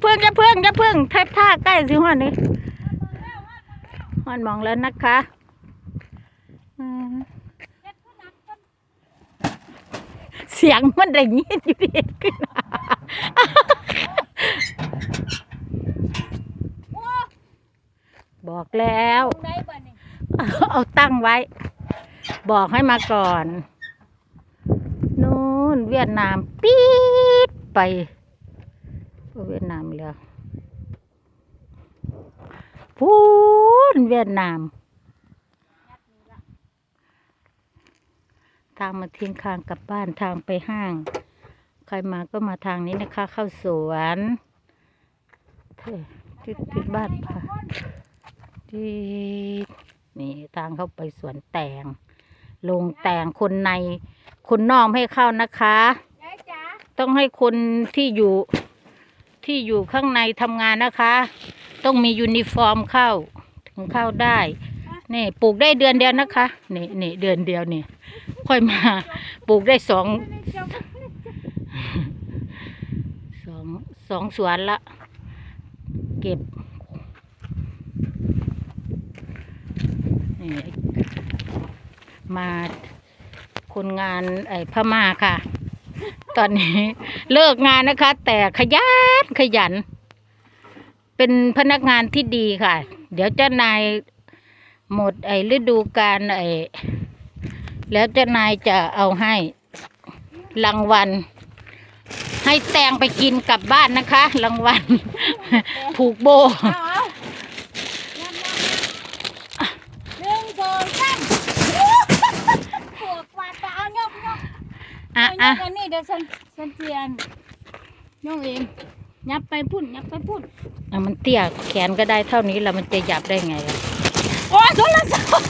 เพิ่งอย่าเพิ่งอย่าเพิ่งแทบท่าใกล้สิฮอดนี่ฮอดมองแล้วนะคะเสียงมันได้ยินอยู่ดีขึ้นบอกแล้ว เอาตั้งไว้ บอกให้มาก่อน นู่นเวียดนามปี๊ดไป เวียดนามแล้วพูนเวียดนามทางมาทิ้งคางกลับบ้านทางไปห้าง ใครมาก็มาทางนี้นะคะ เข้าสวนเท่ที่ที่บ้านพาที่นี่ทางเข้าไปสวนแตงลงแตงคนในคนนอกไม่ให้เข้านะคะยายจ๋าต้องให้คนที่อยู่ ที่อยู่ข้างในทำงานนะคะ ต้องมียูนิฟอร์มเข้า ถึงเข้าได้นี่ปลูกได้เดือนเดียวนะคะนี่นี่เดือนเดียวนี่ค่อยมาปลูกได้สองสองสองสวนละ เก็บนี่มาคนงานไอ้พม่าค่ะ ตอนนี้ เลิกงานนะคะ แต่ขยันขยัน เป็นพนักงานที่ดีค่ะ เดี๋ยวเจ้านายหมดไอ้ฤดูกาลไอ้แล้วเจ้านายจะเอาให้รางวัลให้แตงไปกินกลับบ้านนะคะรางวัลผูกโบ เอาเอานับนับหนึ่งสองสามปวดกวาดตาเอายกยก อะเอายอะกอันนี้เดี๋ยวฉันฉันเจียนยกเองยับไปพุ่นยับไปพุ่นอะมันเตี้ยแขนก็ได้เท่านี้แล้วมันจะหยับได้ไงล่ะโอ้ยโทรศัพท์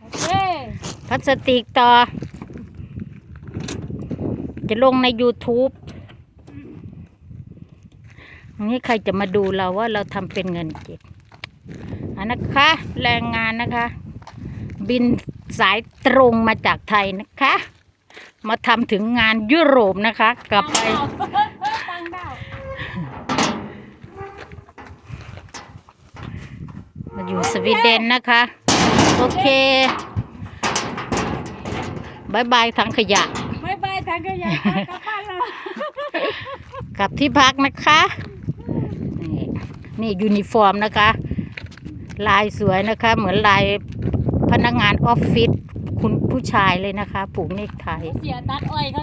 โอเคพลาสติกต่อ จะลงใน YouTube นี่ใครจะมาดูเราว่าเราทำเป็นเงินเก็บอันนะคะ แรงงานนะคะ บิน สายตรงมาจากไทยนะคะ มาทำถึงงานยุโรปนะคะ กลับไปตังดาวมาอยู่สวีเดนนะคะ โอเคบายบายทางขยะบายบายทางกระยากลับบ้านเรากลับที่พักนะคะ นี่นี่ยูนิฟอร์มนะคะ ลายสวยนะคะ เหมือนลาย พนักงานออฟฟิศคุณผู้ชายเลยนะคะ ผูกเนกไทเสียตัดอ้อยก็